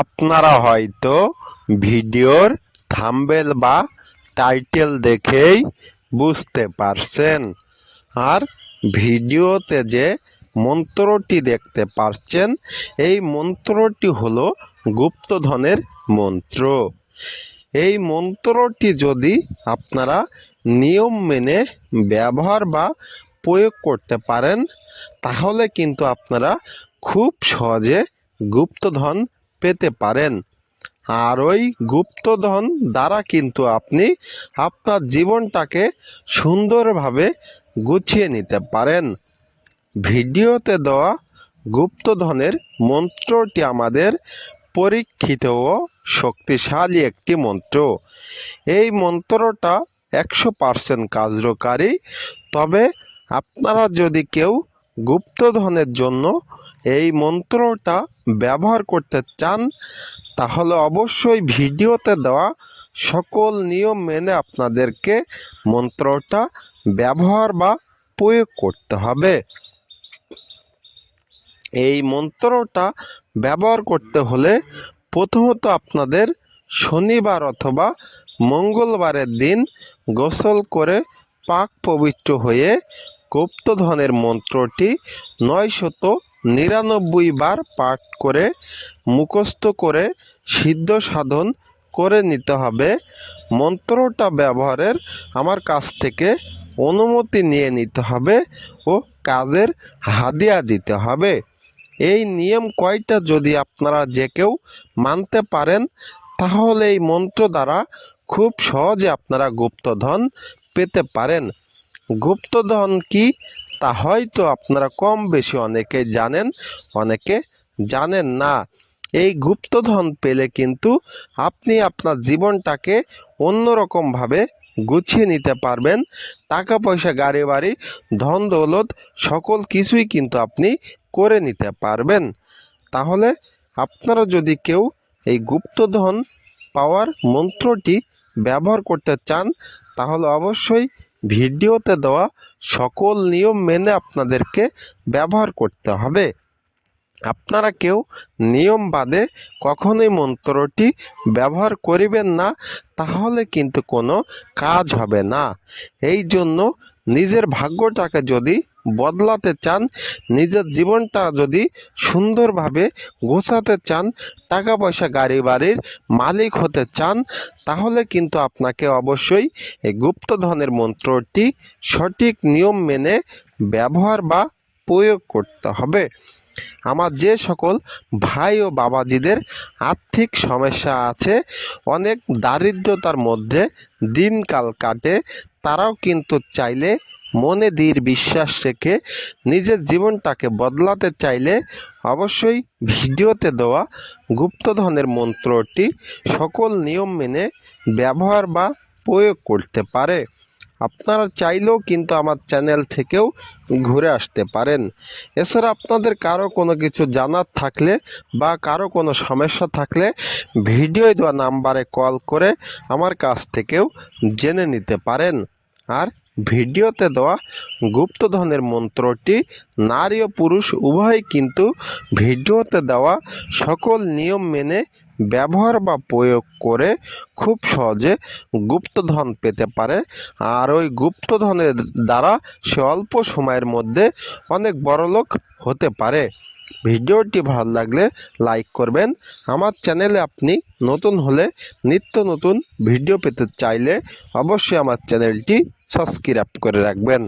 আপনারা হয়তো ভিডিওর থাম্বেল বা টাইটেল দেখেই বুঝতে পারছেন। আর ভিডিওতে যে মন্ত্রটি দেখতে পাচ্ছেন এই মন্ত্রটি হলো গুপ্তধনের মন্ত্র। এই মন্ত্রটি যদি আপনারা নিয়ম মেনে ব্যবহার বা প্রয়োগ করতে পারেন, তাহলে কিন্তু আপনারা খুব সহজে গুপ্তধন পেতে পারেন। আর ওই গুপ্তধন দ্বারা কিন্তু আপনি আপনার জীবনটাকে সুন্দরভাবে গুছিয়ে নিতে পারেন। ভিডিওতে দেওয়া গুপ্তধনের মন্ত্রটি আমাদের পরীক্ষিত ও শক্তিশালী একটি মন্ত্র। এই মন্ত্রটা একশো পার্সেন্ট কার্যকারী। তবে আপনারা যদি কেউ গুপ্তধনের জন্য এই মন্ত্রটা ব্যবহার করতে চান, তাহলে অবশ্যই ভিডিওতে দেওয়া সকল নিয়ম মেনে আপনাদেরকে মন্ত্রটা ব্যবহার বা প্রয়োগ করতে হবে। এই মন্ত্রটা ব্যবহার করতে হলে প্রথমত আপনাদের শনিবার অথবা মঙ্গলবারের দিন গোসল করে পাক পবিত্র হয়ে গুপ্তধনের মন্ত্রটি নয়শত নিরানব্বই বার পাঠ করে, মুখস্থ করে, সিদ্ধ সাধন করে নিতে হবে। মন্ত্রটা ব্যবহারের আমার কাছ থেকে অনুমতি নিয়ে নিতে হবে ও কাজের হাদিয়া দিতে হবে। এই নিয়ম কয়টা যদি আপনারা যে কেউ মানতে পারেন, তাহলে এই মন্ত্র দ্বারা খুব সহজে আপনারা গুপ্তধন পেতে পারেন। গুপ্তধন কি? তা হয়তো আপনারা কম বেশি অনেকে জানেন অনেকে জানেন না। এই গুপ্তধন পেলে কিন্তু আপনি আপনার জীবনটাকে অন্যরকমভাবে গুছিয়ে নিতে পারবেন। টাকা পয়সা গাড়ি বাড়ি ধন দৌলত সকল কিছুই কিন্তু আপনি করে নিতে পারবেন। তাহলে আপনারা যদি কেউ এই গুপ্তধন পাওয়ার মন্ত্রটি ব্যবহার করতে চান, তাহলে অবশ্যই ভিডিওতে দেওয়া সকল নিয়ম মেনে আপনাদেরকে ব্যবহার করতে হবে। আপনারা কেউ নিয়ম বাদে কখনোই মন্ত্রটি ব্যবহার করিবেন না, তাহলে কিন্তু কোনো কাজ হবে না। এই জন্য নিজের ভাগ্যটাকে যদি বদলাতে চান, নিজের জীবনটা যদি সুন্দরভাবে গোছাতে চান টাকা পয়সা গাড়ি বাড়ির মালিক হতে চান, তাহলে কিন্তু আপনাকে অবশ্যই এই গুপ্তধনের মন্ত্রটি সঠিক নিয়ম মেনে ব্যবহার বা প্রয়োগ করতে হবে। আমার যে সকল ভাই ও বাবাজিদের আর্থিক সমস্যা আছে, অনেক দারিদ্রতার মধ্যে দিনকাল কাটে, তারাও কিন্তু চাইলে মনে দৃঢ় বিশ্বাস রেখে নিজের জীবনটাকে বদলাতে চাইলে অবশ্যই ভিডিওতে দেওয়া গুপ্তধনের মন্ত্রটি সকল নিয়ম মেনে ব্যবহার বা প্রয়োগ করতে পারে। আপনারা চাইলেও কিন্তু আমার চ্যানেল থেকেও ঘুরে আসতে পারেন। এছাড়া আপনাদের কারও কোনো কিছু জানার থাকলে বা কারও কোনো সমস্যা থাকলে ভিডিও দেওয়া নাম্বারে কল করে আমার কাছ থেকেও জেনে নিতে পারেন। আর ভিডিওতে দেওয়া গুপ্তধনের মন্ত্রটি, নারী ও পুরুষ উভয়ই কিন্তু ভিডিওতে দেওয়া সকল নিয়ম মেনে ব্যবহার বা প্রয়োগ করে খুব সহজে গুপ্তধন পেতে পারে। আর ওই গুপ্তধনের দ্বারা সে অল্প সময়ের মধ্যে অনেক বড়লোক হতে পারে। ভিডিওটি ভালো লাগলে লাইক করবেন। আমার চ্যানেলে আপনি নতুন হলে নিত্য নতুন ভিডিও পেতে চাইলে অবশ্যই আমার চ্যানেলটি সাবস্ক্রাইব করে রাখবেন।